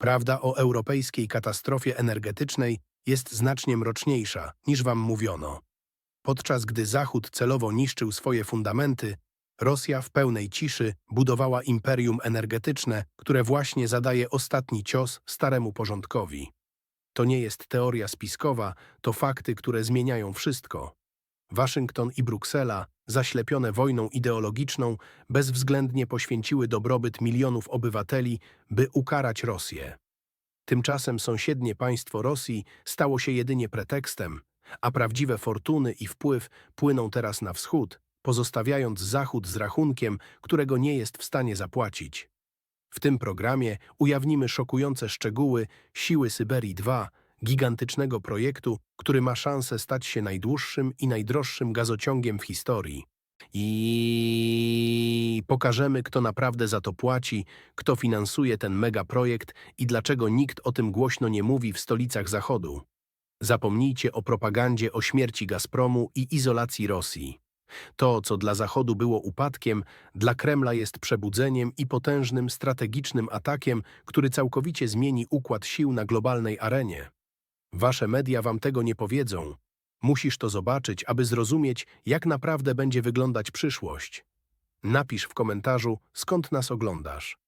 Prawda o europejskiej katastrofie energetycznej jest znacznie mroczniejsza, niż wam mówiono. Podczas gdy Zachód celowo niszczył swoje fundamenty, Rosja w pełnej ciszy budowała imperium energetyczne, które właśnie zadaje ostatni cios staremu porządkowi. To nie jest teoria spiskowa, to fakty, które zmieniają wszystko. Waszyngton i Bruksela, zaślepione wojną ideologiczną, bezwzględnie poświęciły dobrobyt milionów obywateli, by ukarać Rosję. Tymczasem sąsiednie państwo Rosji stało się jedynie pretekstem, a prawdziwe fortuny i wpływ płyną teraz na wschód, pozostawiając Zachód z rachunkiem, którego nie jest w stanie zapłacić. W tym programie ujawnimy szokujące szczegóły Siły Syberii 2, gigantycznego projektu, który ma szansę stać się najdłuższym i najdroższym gazociągiem w historii. I pokażemy, kto naprawdę za to płaci, kto finansuje ten megaprojekt i dlaczego nikt o tym głośno nie mówi w stolicach Zachodu. Zapomnijcie o propagandzie o śmierci Gazpromu i izolacji Rosji. To, co dla Zachodu było upadkiem, dla Kremla jest przebudzeniem i potężnym strategicznym atakiem, który całkowicie zmieni układ sił na globalnej arenie. Wasze media wam tego nie powiedzą. Musisz to zobaczyć, aby zrozumieć, jak naprawdę będzie wyglądać przyszłość. Napisz w komentarzu, skąd nas oglądasz.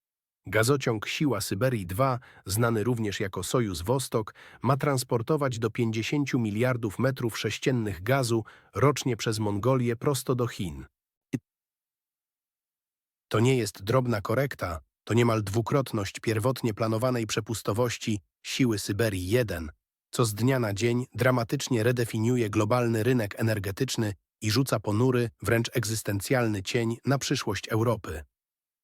Gazociąg Siła Syberii 2, znany również jako Sojus Wostok, ma transportować do 50 miliardów metrów sześciennych gazu rocznie przez Mongolię prosto do Chin. To nie jest drobna korekta, to niemal dwukrotność pierwotnie planowanej przepustowości Siły Syberii 1, co z dnia na dzień dramatycznie redefiniuje globalny rynek energetyczny i rzuca ponury, wręcz egzystencjalny cień na przyszłość Europy.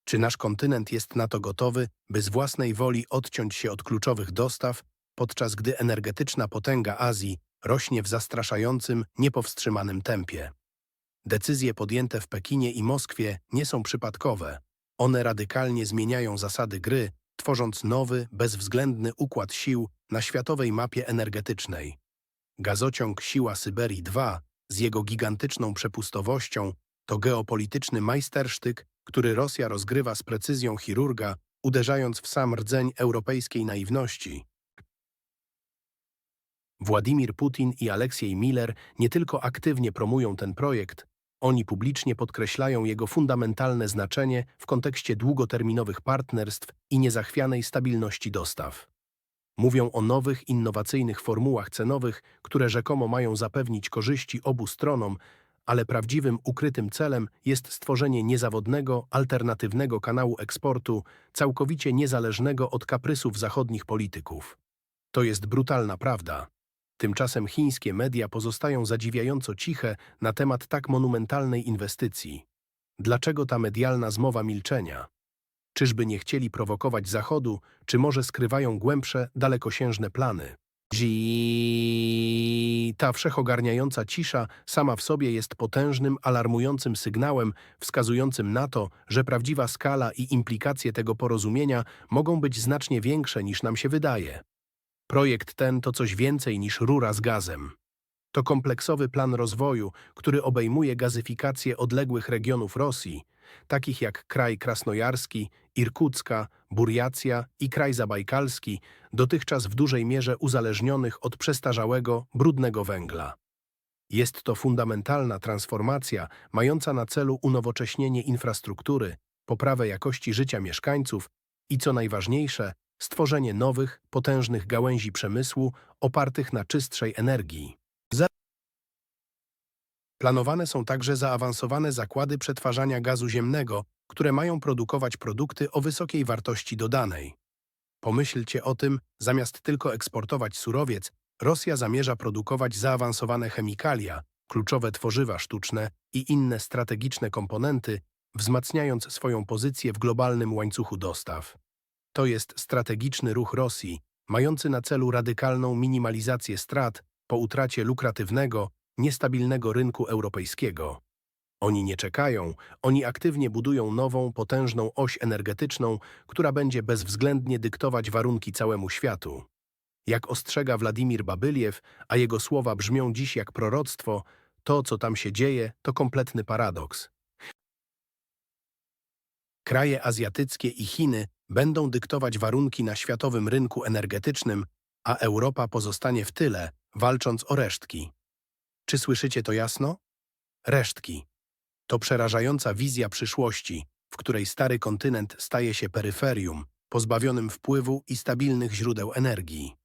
Czy nasz kontynent jest na to gotowy, by z własnej woli odciąć się od kluczowych dostaw, podczas gdy energetyczna potęga Azji rośnie w zastraszającym, niepowstrzymanym tempie? Decyzje podjęte w Pekinie i Moskwie nie są przypadkowe. One radykalnie zmieniają zasady gry, tworząc nowy, bezwzględny układ sił na światowej mapie energetycznej. Gazociąg Siła Syberii 2 z jego gigantyczną przepustowością to geopolityczny majstersztyk, który Rosja rozgrywa z precyzją chirurga, uderzając w sam rdzeń europejskiej naiwności. Władimir Putin i Aleksiej Miller nie tylko aktywnie promują ten projekt, oni publicznie podkreślają jego fundamentalne znaczenie w kontekście długoterminowych partnerstw i niezachwianej stabilności dostaw. Mówią o nowych, innowacyjnych formułach cenowych, które rzekomo mają zapewnić korzyści obu stronom, ale prawdziwym ukrytym celem jest stworzenie niezawodnego, alternatywnego kanału eksportu, całkowicie niezależnego od kaprysów zachodnich polityków. To jest brutalna prawda. Tymczasem chińskie media pozostają zadziwiająco ciche na temat tak monumentalnej inwestycji. Dlaczego ta medialna zmowa milczenia? Czyżby nie chcieli prowokować Zachodu, czy może skrywają głębsze, dalekosiężne plany? Zii. Ta wszechogarniająca cisza sama w sobie jest potężnym, alarmującym sygnałem wskazującym na to, że prawdziwa skala i implikacje tego porozumienia mogą być znacznie większe niż nam się wydaje. Projekt ten to coś więcej niż rura z gazem. To kompleksowy plan rozwoju, który obejmuje gazyfikację odległych regionów Rosji, takich jak kraj krasnojarski, Irkucka, Burjacja i kraj zabajkalski, dotychczas w dużej mierze uzależnionych od przestarzałego, brudnego węgla. Jest to fundamentalna transformacja mająca na celu unowocześnienie infrastruktury, poprawę jakości życia mieszkańców i, co najważniejsze, stworzenie nowych, potężnych gałęzi przemysłu opartych na czystszej energii. Planowane są także zaawansowane zakłady przetwarzania gazu ziemnego, które mają produkować produkty o wysokiej wartości dodanej. Pomyślcie o tym, zamiast tylko eksportować surowiec, Rosja zamierza produkować zaawansowane chemikalia, kluczowe tworzywa sztuczne i inne strategiczne komponenty, wzmacniając swoją pozycję w globalnym łańcuchu dostaw. To jest strategiczny ruch Rosji, mający na celu radykalną minimalizację strat po utracie lukratywnego, niestabilnego rynku europejskiego. Oni nie czekają, oni aktywnie budują nową, potężną oś energetyczną, która będzie bezwzględnie dyktować warunki całemu światu. Jak ostrzega Władimir Babyliew, a jego słowa brzmią dziś jak proroctwo, to, co tam się dzieje, to kompletny paradoks. Kraje azjatyckie i Chiny będą dyktować warunki na światowym rynku energetycznym, a Europa pozostanie w tyle, walcząc o resztki. Czy słyszycie to jasno? Resztki. To przerażająca wizja przyszłości, w której stary kontynent staje się peryferium, pozbawionym wpływu i stabilnych źródeł energii.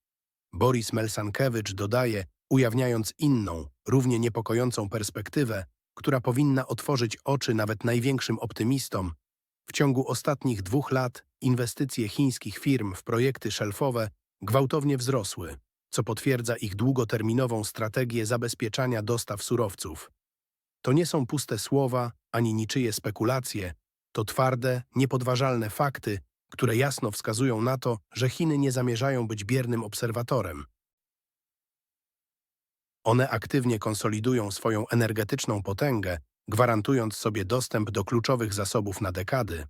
Boris Melsankiewicz dodaje, ujawniając inną, równie niepokojącą perspektywę, która powinna otworzyć oczy nawet największym optymistom. W ciągu ostatnich dwóch lat inwestycje chińskich firm w projekty szelfowe gwałtownie wzrosły, co potwierdza ich długoterminową strategię zabezpieczania dostaw surowców. To nie są puste słowa ani niczyje spekulacje, to twarde, niepodważalne fakty, które jasno wskazują na to, że Chiny nie zamierzają być biernym obserwatorem. One aktywnie konsolidują swoją energetyczną potęgę, gwarantując sobie dostęp do kluczowych zasobów na dekady.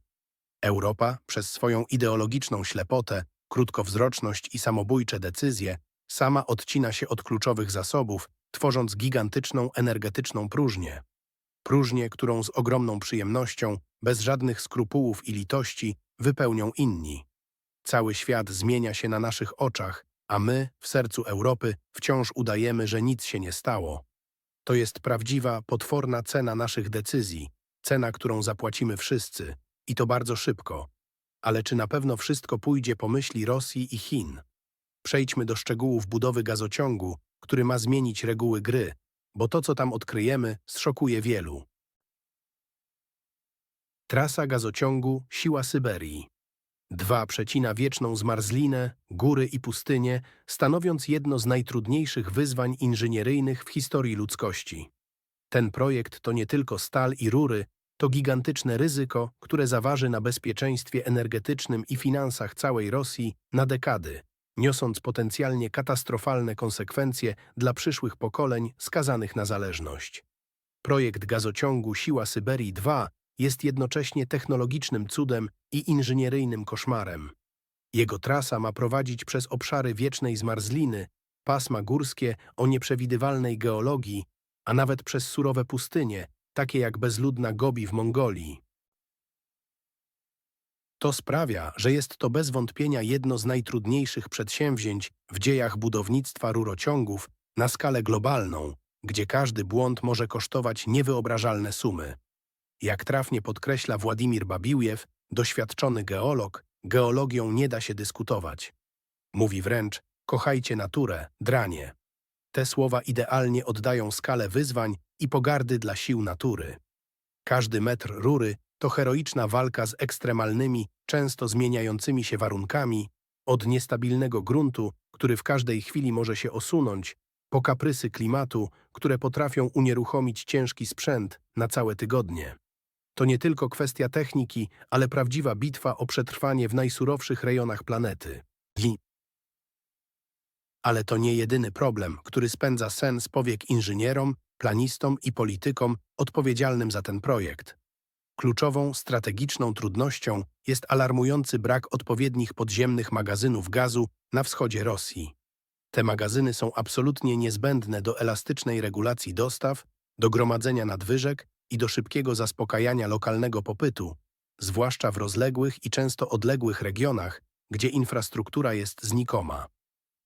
Europa, przez swoją ideologiczną ślepotę, krótkowzroczność i samobójcze decyzje, sama odcina się od kluczowych zasobów, tworząc gigantyczną energetyczną próżnię. Próżnię, którą z ogromną przyjemnością, bez żadnych skrupułów i litości, wypełnią inni. Cały świat zmienia się na naszych oczach, a my, w sercu Europy, wciąż udajemy, że nic się nie stało. To jest prawdziwa, potworna cena naszych decyzji, cena, którą zapłacimy wszyscy, i to bardzo szybko. Ale czy na pewno wszystko pójdzie po myśli Rosji i Chin? Przejdźmy do szczegółów budowy gazociągu, który ma zmienić reguły gry, bo to, co tam odkryjemy, zszokuje wielu. Trasa gazociągu Siła Syberii. Dwa przecina wieczną zmarzlinę, góry i pustynie, stanowiąc jedno z najtrudniejszych wyzwań inżynieryjnych w historii ludzkości. Ten projekt to nie tylko stal i rury, to gigantyczne ryzyko, które zaważy na bezpieczeństwie energetycznym i finansach całej Rosji na dekady, niosąc potencjalnie katastrofalne konsekwencje dla przyszłych pokoleń skazanych na zależność. Projekt gazociągu Siła Syberii 2 jest jednocześnie technologicznym cudem i inżynieryjnym koszmarem. Jego trasa ma prowadzić przez obszary wiecznej zmarzliny, pasma górskie o nieprzewidywalnej geologii, a nawet przez surowe pustynie, takie jak bezludna Gobi w Mongolii. To sprawia, że jest to bez wątpienia jedno z najtrudniejszych przedsięwzięć w dziejach budownictwa rurociągów na skalę globalną, gdzie każdy błąd może kosztować niewyobrażalne sumy. Jak trafnie podkreśla Władimir Babiłjew, doświadczony geolog, geologią nie da się dyskutować. Mówi wręcz, kochajcie naturę, dranie. Te słowa idealnie oddają skalę wyzwań i pogardy dla sił natury. Każdy metr rury to heroiczna walka z ekstremalnymi, często zmieniającymi się warunkami, od niestabilnego gruntu, który w każdej chwili może się osunąć, po kaprysy klimatu, które potrafią unieruchomić ciężki sprzęt na całe tygodnie. To nie tylko kwestia techniki, ale prawdziwa bitwa o przetrwanie w najsurowszych rejonach planety. Ale to nie jedyny problem, który spędza sen z powiek inżynierom, planistom i politykom odpowiedzialnym za ten projekt. Kluczową, strategiczną trudnością jest alarmujący brak odpowiednich podziemnych magazynów gazu na wschodzie Rosji. Te magazyny są absolutnie niezbędne do elastycznej regulacji dostaw, do gromadzenia nadwyżek i do szybkiego zaspokajania lokalnego popytu, zwłaszcza w rozległych i często odległych regionach, gdzie infrastruktura jest znikoma.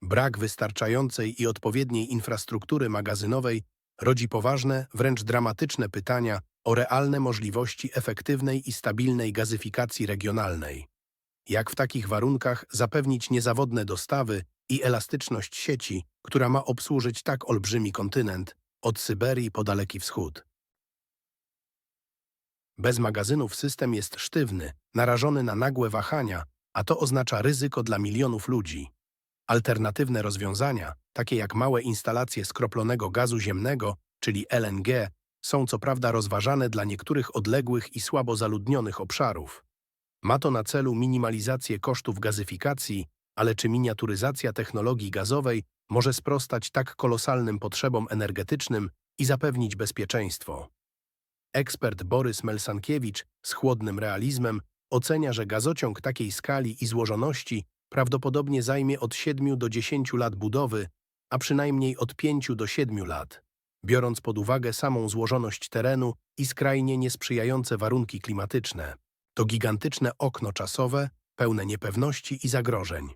Brak wystarczającej i odpowiedniej infrastruktury magazynowej rodzi poważne, wręcz dramatyczne pytania o realne możliwości efektywnej i stabilnej gazyfikacji regionalnej. Jak w takich warunkach zapewnić niezawodne dostawy i elastyczność sieci, która ma obsłużyć tak olbrzymi kontynent, od Syberii po Daleki Wschód? Bez magazynów system jest sztywny, narażony na nagłe wahania, a to oznacza ryzyko dla milionów ludzi. Alternatywne rozwiązania, takie jak małe instalacje skroplonego gazu ziemnego, czyli LNG, są co prawda rozważane dla niektórych odległych i słabo zaludnionych obszarów. Ma to na celu minimalizację kosztów gazyfikacji, ale czy miniaturyzacja technologii gazowej może sprostać tak kolosalnym potrzebom energetycznym i zapewnić bezpieczeństwo? Ekspert Borys Melsankiewicz z chłodnym realizmem ocenia, że gazociąg takiej skali i złożoności prawdopodobnie zajmie od 7 do 10 lat budowy, a przynajmniej od 5 do 7 lat, biorąc pod uwagę samą złożoność terenu i skrajnie niesprzyjające warunki klimatyczne. To gigantyczne okno czasowe, pełne niepewności i zagrożeń.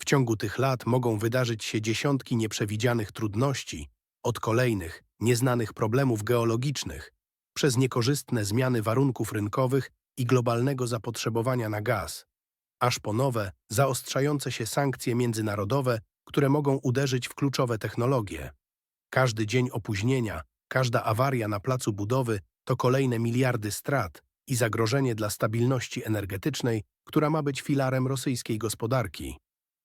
W ciągu tych lat mogą wydarzyć się dziesiątki nieprzewidzianych trudności, od kolejnych, nieznanych problemów geologicznych, przez niekorzystne zmiany warunków rynkowych i globalnego zapotrzebowania na gaz, aż po nowe, zaostrzające się sankcje międzynarodowe, które mogą uderzyć w kluczowe technologie. Każdy dzień opóźnienia, każda awaria na placu budowy to kolejne miliardy strat i zagrożenie dla stabilności energetycznej, która ma być filarem rosyjskiej gospodarki.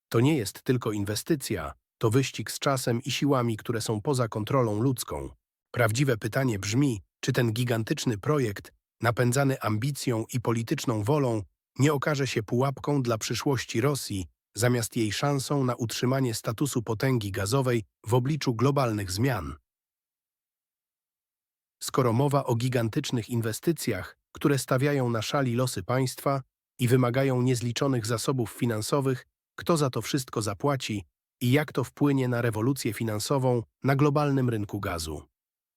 To nie jest tylko inwestycja, to wyścig z czasem i siłami, które są poza kontrolą ludzką. Prawdziwe pytanie brzmi, czy ten gigantyczny projekt, napędzany ambicją i polityczną wolą, nie okaże się pułapką dla przyszłości Rosji, zamiast jej szansą na utrzymanie statusu potęgi gazowej w obliczu globalnych zmian. Skoro mowa o gigantycznych inwestycjach, które stawiają na szali losy państwa i wymagają niezliczonych zasobów finansowych, kto za to wszystko zapłaci i jak to wpłynie na rewolucję finansową na globalnym rynku gazu.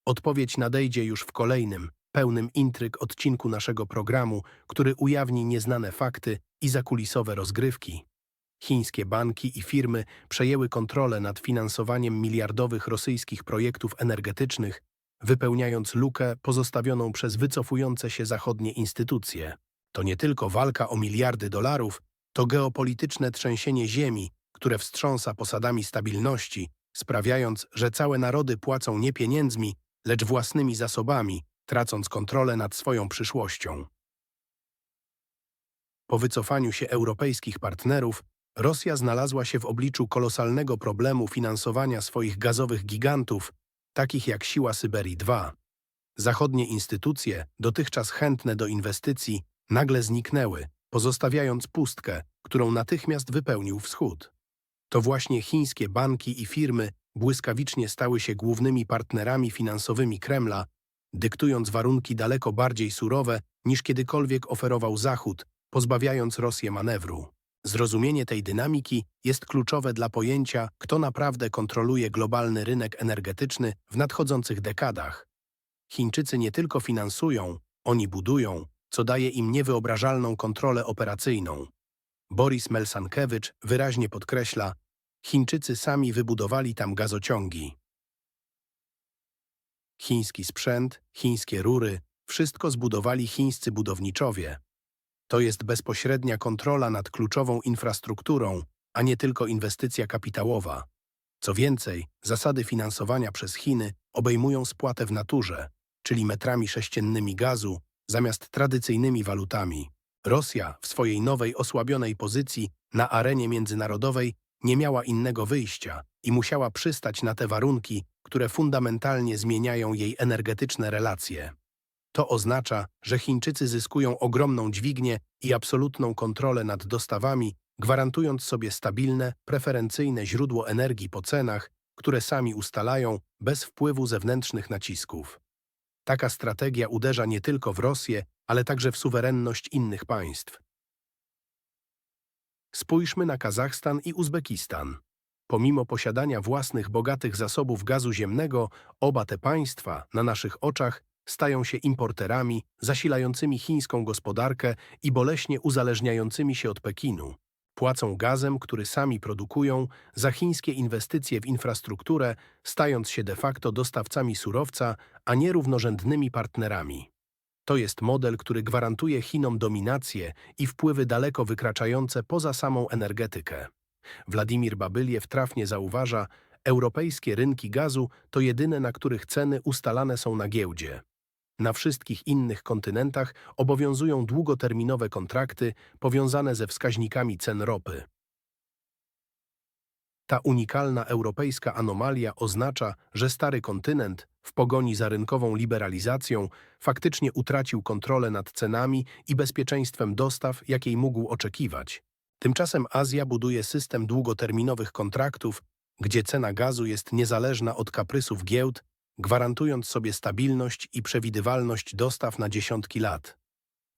Odpowiedź nadejdzie już w kolejnym, pełnym intryg odcinku naszego programu, który ujawni nieznane fakty i zakulisowe rozgrywki. Chińskie banki i firmy przejęły kontrolę nad finansowaniem miliardowych rosyjskich projektów energetycznych, wypełniając lukę pozostawioną przez wycofujące się zachodnie instytucje. To nie tylko walka o miliardy dolarów, to geopolityczne trzęsienie ziemi, które wstrząsa posadami stabilności, sprawiając, że całe narody płacą nie pieniędzmi, lecz własnymi zasobami, tracąc kontrolę nad swoją przyszłością. Po wycofaniu się europejskich partnerów, Rosja znalazła się w obliczu kolosalnego problemu finansowania swoich gazowych gigantów, takich jak Siła Syberii II. Zachodnie instytucje, dotychczas chętne do inwestycji, nagle zniknęły, pozostawiając pustkę, którą natychmiast wypełnił Wschód. To właśnie chińskie banki i firmy błyskawicznie stały się głównymi partnerami finansowymi Kremla, dyktując warunki daleko bardziej surowe niż kiedykolwiek oferował Zachód, pozbawiając Rosję manewru. Zrozumienie tej dynamiki jest kluczowe dla pojęcia, kto naprawdę kontroluje globalny rynek energetyczny w nadchodzących dekadach. Chińczycy nie tylko finansują, oni budują, co daje im niewyobrażalną kontrolę operacyjną. Boris Melsankiewicz wyraźnie podkreśla, Chińczycy sami wybudowali tam gazociągi. Chiński sprzęt, chińskie rury, wszystko zbudowali chińscy budowniczowie. To jest bezpośrednia kontrola nad kluczową infrastrukturą, a nie tylko inwestycja kapitałowa. Co więcej, zasady finansowania przez Chiny obejmują spłatę w naturze, czyli metrami sześciennymi gazu, zamiast tradycyjnymi walutami. Rosja w swojej nowej osłabionej pozycji na arenie międzynarodowej nie miała innego wyjścia i musiała przystać na te warunki, które fundamentalnie zmieniają jej energetyczne relacje. To oznacza, że Chińczycy zyskują ogromną dźwignię i absolutną kontrolę nad dostawami, gwarantując sobie stabilne, preferencyjne źródło energii po cenach, które sami ustalają bez wpływu zewnętrznych nacisków. Taka strategia uderza nie tylko w Rosję, ale także w suwerenność innych państw. Spójrzmy na Kazachstan i Uzbekistan. Pomimo posiadania własnych bogatych zasobów gazu ziemnego, oba te państwa, na naszych oczach, stają się importerami zasilającymi chińską gospodarkę i boleśnie uzależniającymi się od Pekinu. Płacą gazem, który sami produkują, za chińskie inwestycje w infrastrukturę, stając się de facto dostawcami surowca, a nie równorzędnymi partnerami. To jest model, który gwarantuje Chinom dominację i wpływy daleko wykraczające poza samą energetykę. Władimir Babyliew trafnie zauważa, europejskie rynki gazu to jedyne, na których ceny ustalane są na giełdzie. Na wszystkich innych kontynentach obowiązują długoterminowe kontrakty powiązane ze wskaźnikami cen ropy. Ta unikalna europejska anomalia oznacza, że stary kontynent, w pogoni za rynkową liberalizacją, faktycznie utracił kontrolę nad cenami i bezpieczeństwem dostaw, jakiej mógł oczekiwać. Tymczasem Azja buduje system długoterminowych kontraktów, gdzie cena gazu jest niezależna od kaprysów giełd, gwarantując sobie stabilność i przewidywalność dostaw na dziesiątki lat.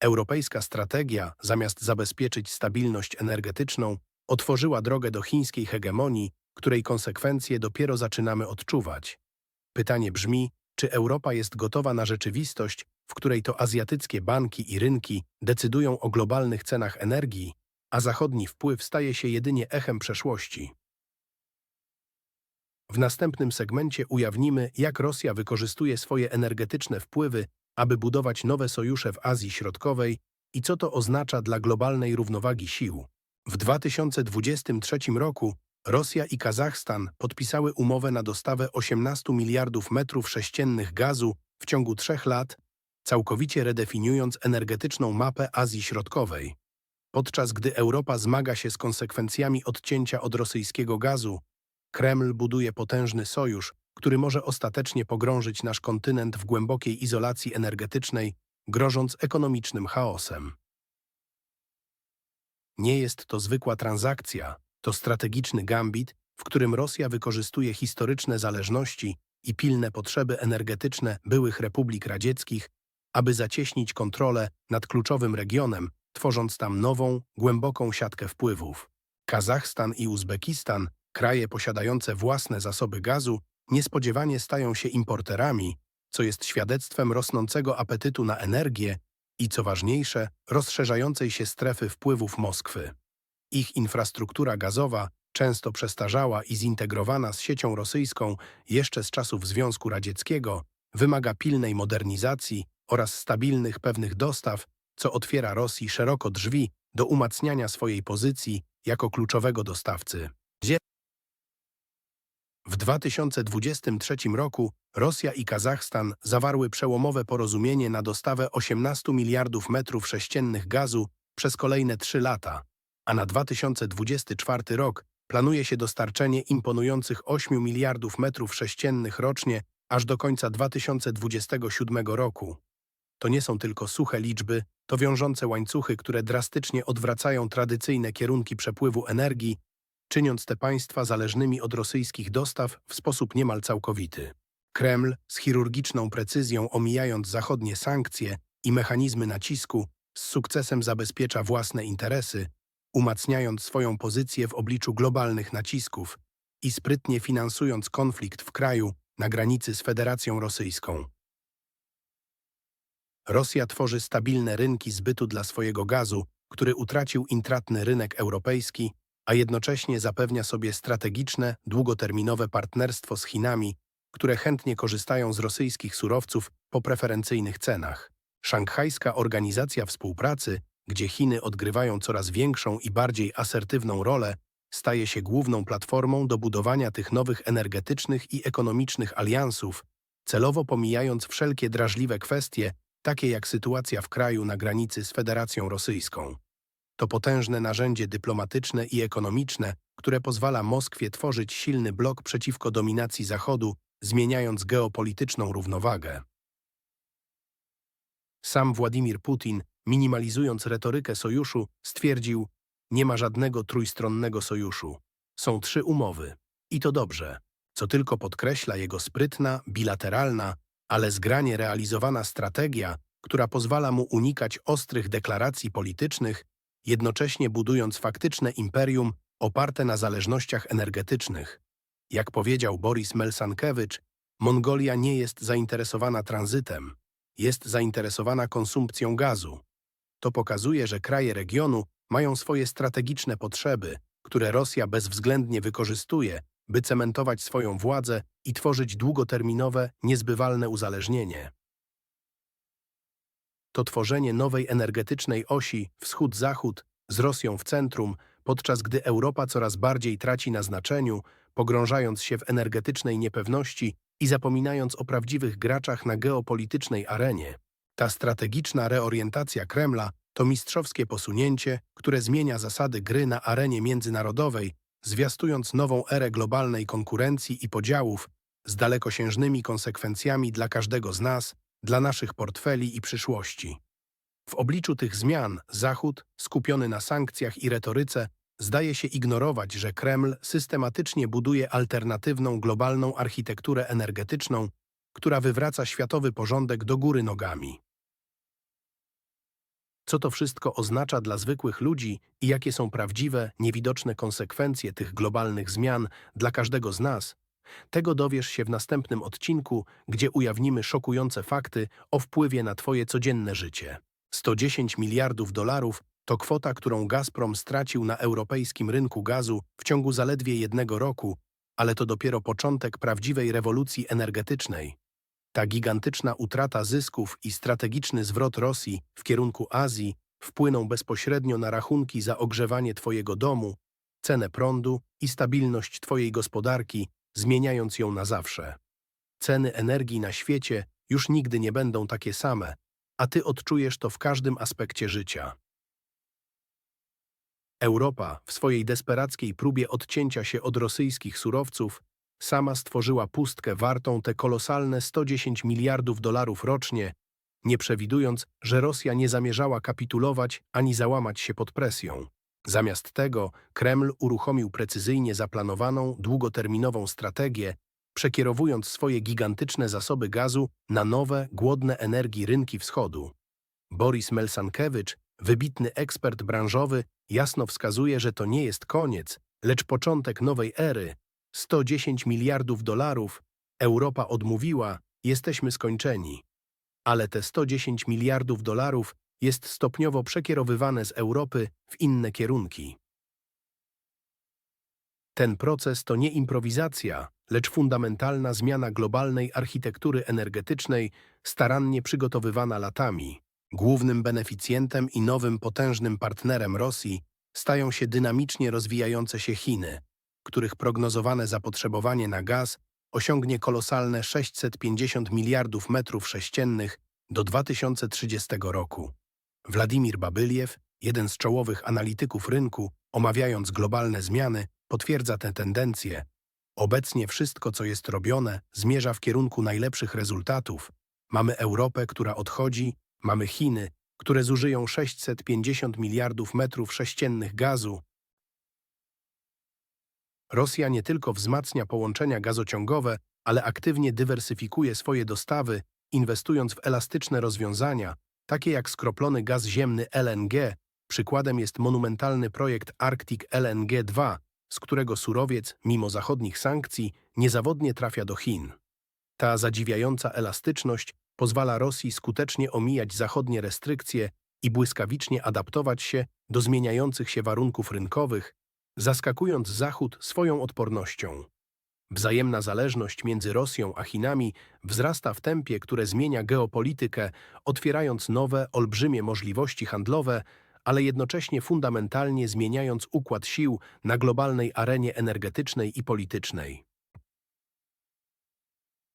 Europejska strategia, zamiast zabezpieczyć stabilność energetyczną, otworzyła drogę do chińskiej hegemonii, której konsekwencje dopiero zaczynamy odczuwać. Pytanie brzmi, czy Europa jest gotowa na rzeczywistość, w której to azjatyckie banki i rynki decydują o globalnych cenach energii, a zachodni wpływ staje się jedynie echem przeszłości. W następnym segmencie ujawnimy, jak Rosja wykorzystuje swoje energetyczne wpływy, aby budować nowe sojusze w Azji Środkowej i co to oznacza dla globalnej równowagi sił. W 2023 roku Rosja i Kazachstan podpisały umowę na dostawę 18 miliardów metrów sześciennych gazu w ciągu trzech lat, całkowicie redefiniując energetyczną mapę Azji Środkowej. Podczas gdy Europa zmaga się z konsekwencjami odcięcia od rosyjskiego gazu, Kreml buduje potężny sojusz, który może ostatecznie pogrążyć nasz kontynent w głębokiej izolacji energetycznej, grożąc ekonomicznym chaosem. Nie jest to zwykła transakcja, to strategiczny gambit, w którym Rosja wykorzystuje historyczne zależności i pilne potrzeby energetyczne byłych republik radzieckich, aby zacieśnić kontrolę nad kluczowym regionem, tworząc tam nową, głęboką siatkę wpływów. Kazachstan i Uzbekistan, kraje posiadające własne zasoby gazu, niespodziewanie stają się importerami, co jest świadectwem rosnącego apetytu na energię i, co ważniejsze, rozszerzającej się strefy wpływów Moskwy. Ich infrastruktura gazowa, często przestarzała i zintegrowana z siecią rosyjską jeszcze z czasów Związku Radzieckiego, wymaga pilnej modernizacji oraz stabilnych pewnych dostaw, co otwiera Rosji szeroko drzwi do umacniania swojej pozycji jako kluczowego dostawcy. W 2023 roku Rosja i Kazachstan zawarły przełomowe porozumienie na dostawę 18 miliardów metrów sześciennych gazu przez kolejne trzy lata, a na 2024 rok planuje się dostarczenie imponujących 8 miliardów metrów sześciennych rocznie aż do końca 2027 roku. To nie są tylko suche liczby, to wiążące łańcuchy, które drastycznie odwracają tradycyjne kierunki przepływu energii czyniąc te państwa zależnymi od rosyjskich dostaw w sposób niemal całkowity. Kreml, z chirurgiczną precyzją omijając zachodnie sankcje i mechanizmy nacisku, z sukcesem zabezpiecza własne interesy, umacniając swoją pozycję w obliczu globalnych nacisków i sprytnie finansując konflikt w kraju na granicy z Federacją Rosyjską. Rosja tworzy stabilne rynki zbytu dla swojego gazu, który utracił intratny rynek europejski a jednocześnie zapewnia sobie strategiczne, długoterminowe partnerstwo z Chinami, które chętnie korzystają z rosyjskich surowców po preferencyjnych cenach. Szanghajska Organizacja Współpracy, gdzie Chiny odgrywają coraz większą i bardziej asertywną rolę, staje się główną platformą do budowania tych nowych energetycznych i ekonomicznych aliansów, celowo pomijając wszelkie drażliwe kwestie, takie jak sytuacja w kraju na granicy z Federacją Rosyjską. To potężne narzędzie dyplomatyczne i ekonomiczne, które pozwala Moskwie tworzyć silny blok przeciwko dominacji Zachodu, zmieniając geopolityczną równowagę. Sam Władimir Putin, minimalizując retorykę sojuszu, stwierdził, nie ma żadnego trójstronnego sojuszu. Są trzy umowy. I to dobrze, co tylko podkreśla jego sprytna, bilateralna, ale zgranie realizowana strategia, która pozwala mu unikać ostrych deklaracji politycznych jednocześnie budując faktyczne imperium oparte na zależnościach energetycznych. Jak powiedział Boris Melsankewicz, Mongolia nie jest zainteresowana tranzytem, jest zainteresowana konsumpcją gazu. To pokazuje, że kraje regionu mają swoje strategiczne potrzeby, które Rosja bezwzględnie wykorzystuje, by cementować swoją władzę i tworzyć długoterminowe, niezbywalne uzależnienie to tworzenie nowej energetycznej osi wschód-zachód z Rosją w centrum, podczas gdy Europa coraz bardziej traci na znaczeniu, pogrążając się w energetycznej niepewności i zapominając o prawdziwych graczach na geopolitycznej arenie. Ta strategiczna reorientacja Kremla to mistrzowskie posunięcie, które zmienia zasady gry na arenie międzynarodowej, zwiastując nową erę globalnej konkurencji i podziałów z dalekosiężnymi konsekwencjami dla każdego z nas, dla naszych portfeli i przyszłości. W obliczu tych zmian Zachód, skupiony na sankcjach i retoryce, zdaje się ignorować, że Kreml systematycznie buduje alternatywną globalną architekturę energetyczną, która wywraca światowy porządek do góry nogami. Co to wszystko oznacza dla zwykłych ludzi i jakie są prawdziwe, niewidoczne konsekwencje tych globalnych zmian dla każdego z nas, Tego dowiesz się w następnym odcinku, gdzie ujawnimy szokujące fakty o wpływie na Twoje codzienne życie. 110 miliardów dolarów to kwota, którą Gazprom stracił na europejskim rynku gazu w ciągu zaledwie jednego roku, ale to dopiero początek prawdziwej rewolucji energetycznej. Ta gigantyczna utrata zysków i strategiczny zwrot Rosji w kierunku Azji wpłyną bezpośrednio na rachunki za ogrzewanie Twojego domu, cenę prądu i stabilność Twojej gospodarki, zmieniając ją na zawsze. Ceny energii na świecie już nigdy nie będą takie same, a Ty odczujesz to w każdym aspekcie życia. Europa w swojej desperackiej próbie odcięcia się od rosyjskich surowców sama stworzyła pustkę wartą te kolosalne 110 miliardów dolarów rocznie, nie przewidując, że Rosja nie zamierzała kapitulować ani załamać się pod presją. Zamiast tego Kreml uruchomił precyzyjnie zaplanowaną, długoterminową strategię, przekierowując swoje gigantyczne zasoby gazu na nowe, głodne energii rynki wschodu. Boris Melsankiewicz, wybitny ekspert branżowy, jasno wskazuje, że to nie jest koniec, lecz początek nowej ery. 110 miliardów dolarów, Europa odmówiła, jesteśmy skończeni. Ale te 110 miliardów dolarów jest stopniowo przekierowywane z Europy w inne kierunki. Ten proces to nie improwizacja, lecz fundamentalna zmiana globalnej architektury energetycznej, starannie przygotowywana latami. Głównym beneficjentem i nowym potężnym partnerem Rosji stają się dynamicznie rozwijające się Chiny, których prognozowane zapotrzebowanie na gaz osiągnie kolosalne 650 miliardów metrów sześciennych do 2030 roku. Władimir Babyliew, jeden z czołowych analityków rynku, omawiając globalne zmiany, potwierdza tę tendencję. Obecnie wszystko, co jest robione, zmierza w kierunku najlepszych rezultatów. Mamy Europę, która odchodzi, mamy Chiny, które zużyją 650 miliardów metrów sześciennych gazu. Rosja nie tylko wzmacnia połączenia gazociągowe, ale aktywnie dywersyfikuje swoje dostawy, inwestując w elastyczne rozwiązania, takie jak skroplony gaz ziemny LNG. Przykładem jest monumentalny projekt Arctic LNG 2, z którego surowiec, mimo zachodnich sankcji, niezawodnie trafia do Chin. Ta zadziwiająca elastyczność pozwala Rosji skutecznie omijać zachodnie restrykcje i błyskawicznie adaptować się do zmieniających się warunków rynkowych, zaskakując Zachód swoją odpornością. Wzajemna zależność między Rosją a Chinami wzrasta w tempie, które zmienia geopolitykę, otwierając nowe, olbrzymie możliwości handlowe, ale jednocześnie fundamentalnie zmieniając układ sił na globalnej arenie energetycznej i politycznej.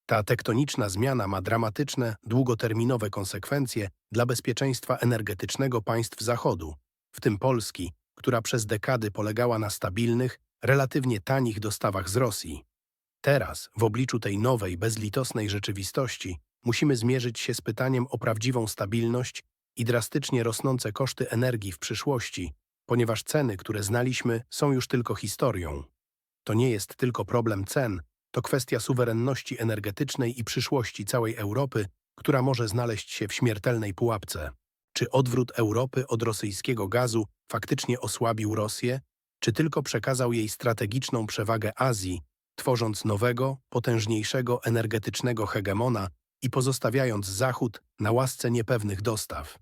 Ta tektoniczna zmiana ma dramatyczne, długoterminowe konsekwencje dla bezpieczeństwa energetycznego państw Zachodu, w tym Polski, która przez dekady polegała na stabilnych, relatywnie tanich dostawach z Rosji. Teraz, w obliczu tej nowej, bezlitosnej rzeczywistości, musimy zmierzyć się z pytaniem o prawdziwą stabilność i drastycznie rosnące koszty energii w przyszłości, ponieważ ceny, które znaliśmy, są już tylko historią. To nie jest tylko problem cen, to kwestia suwerenności energetycznej i przyszłości całej Europy, która może znaleźć się w śmiertelnej pułapce. Czy odwrót Europy od rosyjskiego gazu faktycznie osłabił Rosję, czy tylko przekazał jej strategiczną przewagę Azji, tworząc nowego, potężniejszego energetycznego hegemona i pozostawiając Zachód na łasce niepewnych dostaw?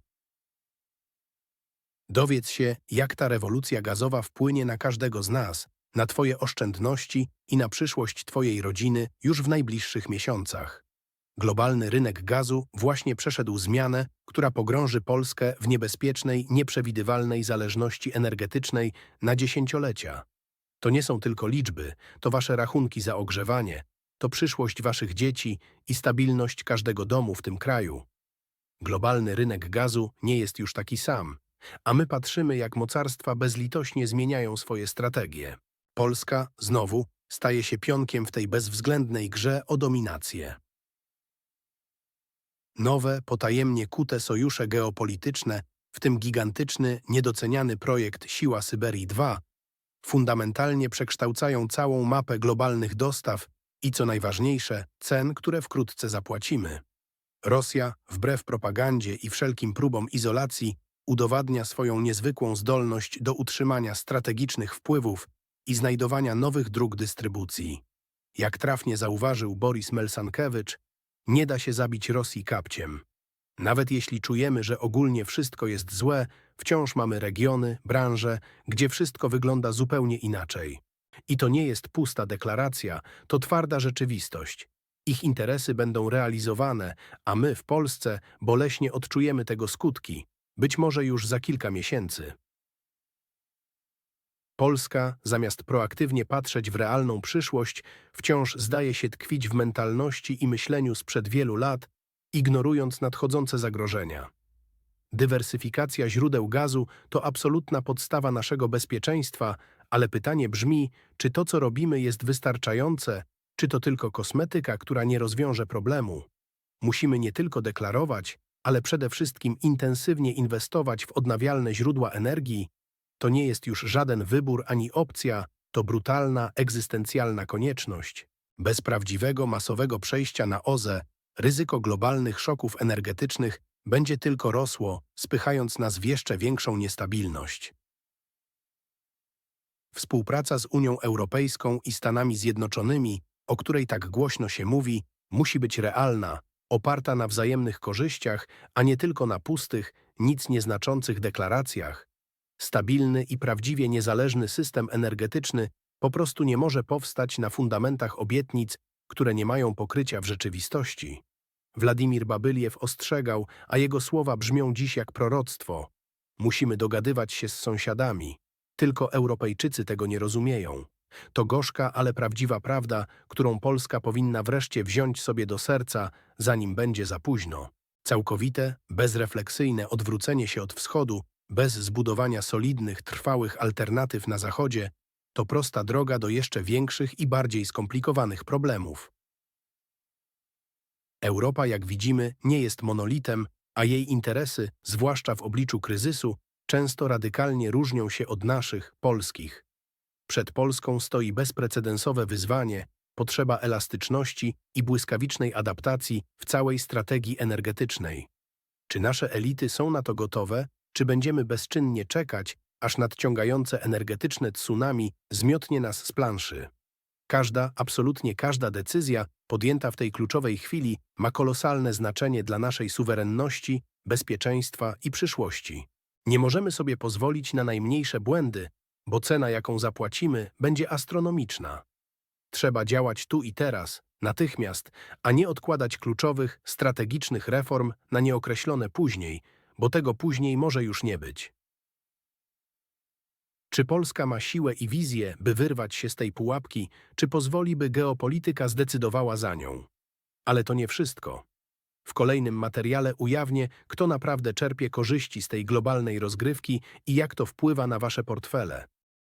Dowiedz się, jak ta rewolucja gazowa wpłynie na każdego z nas, na Twoje oszczędności i na przyszłość Twojej rodziny już w najbliższych miesiącach. Globalny rynek gazu właśnie przeszedł zmianę, która pogrąży Polskę w niebezpiecznej, nieprzewidywalnej zależności energetycznej na dziesięciolecia. To nie są tylko liczby, to Wasze rachunki za ogrzewanie, to przyszłość Waszych dzieci i stabilność każdego domu w tym kraju. Globalny rynek gazu nie jest już taki sam, a my patrzymy, jak mocarstwa bezlitośnie zmieniają swoje strategie. Polska, znowu, staje się pionkiem w tej bezwzględnej grze o dominację. Nowe, potajemnie kute sojusze geopolityczne, w tym gigantyczny, niedoceniany projekt Siła Syberii II, fundamentalnie przekształcają całą mapę globalnych dostaw i, co najważniejsze, cen, które wkrótce zapłacimy. Rosja, wbrew propagandzie i wszelkim próbom izolacji, udowadnia swoją niezwykłą zdolność do utrzymania strategicznych wpływów i znajdowania nowych dróg dystrybucji. Jak trafnie zauważył Boris Melsankiewicz, nie da się zabić Rosji kapciem. Nawet jeśli czujemy, że ogólnie wszystko jest złe, wciąż mamy regiony, branże, gdzie wszystko wygląda zupełnie inaczej. I to nie jest pusta deklaracja, to twarda rzeczywistość. Ich interesy będą realizowane, a my w Polsce boleśnie odczujemy tego skutki, być może już za kilka miesięcy. Polska, zamiast proaktywnie patrzeć w realną przyszłość, wciąż zdaje się tkwić w mentalności i myśleniu sprzed wielu lat, ignorując nadchodzące zagrożenia. Dywersyfikacja źródeł gazu to absolutna podstawa naszego bezpieczeństwa, ale pytanie brzmi, czy to, co robimy, jest wystarczające, czy to tylko kosmetyka, która nie rozwiąże problemu. Musimy nie tylko deklarować, ale przede wszystkim intensywnie inwestować w odnawialne źródła energii. To nie jest już żaden wybór ani opcja, to brutalna, egzystencjalna konieczność. Bez prawdziwego, masowego przejścia na OZE ryzyko globalnych szoków energetycznych będzie tylko rosło, spychając nas w jeszcze większą niestabilność. Współpraca z Unią Europejską i Stanami Zjednoczonymi, o której tak głośno się mówi, musi być realna, oparta na wzajemnych korzyściach, a nie tylko na pustych, nic nieznaczących deklaracjach. Stabilny i prawdziwie niezależny system energetyczny po prostu nie może powstać na fundamentach obietnic, które nie mają pokrycia w rzeczywistości. Władimir Babyliew ostrzegał, a jego słowa brzmią dziś jak proroctwo. Musimy dogadywać się z sąsiadami. Tylko Europejczycy tego nie rozumieją. To gorzka, ale prawdziwa prawda, którą Polska powinna wreszcie wziąć sobie do serca, zanim będzie za późno. Całkowite, bezrefleksyjne odwrócenie się od wschodu, bez zbudowania solidnych, trwałych alternatyw na zachodzie, to prosta droga do jeszcze większych i bardziej skomplikowanych problemów. Europa, jak widzimy, nie jest monolitem, a jej interesy, zwłaszcza w obliczu kryzysu, często radykalnie różnią się od naszych, polskich. Przed Polską stoi bezprecedensowe wyzwanie, potrzeba elastyczności i błyskawicznej adaptacji w całej strategii energetycznej. Czy nasze elity są na to gotowe, czy będziemy bezczynnie czekać, aż nadciągające energetyczne tsunami zmiotnie nas z planszy? Każda, absolutnie każda decyzja podjęta w tej kluczowej chwili ma kolosalne znaczenie dla naszej suwerenności, bezpieczeństwa i przyszłości. Nie możemy sobie pozwolić na najmniejsze błędy, bo cena, jaką zapłacimy, będzie astronomiczna. Trzeba działać tu i teraz, natychmiast, a nie odkładać kluczowych, strategicznych reform na nieokreślone później, bo tego później może już nie być. Czy Polska ma siłę i wizję, by wyrwać się z tej pułapki, czy pozwoli, by geopolityka zdecydowała za nią? Ale to nie wszystko. W kolejnym materiale ujawnię, kto naprawdę czerpie korzyści z tej globalnej rozgrywki i jak to wpływa na wasze portfele.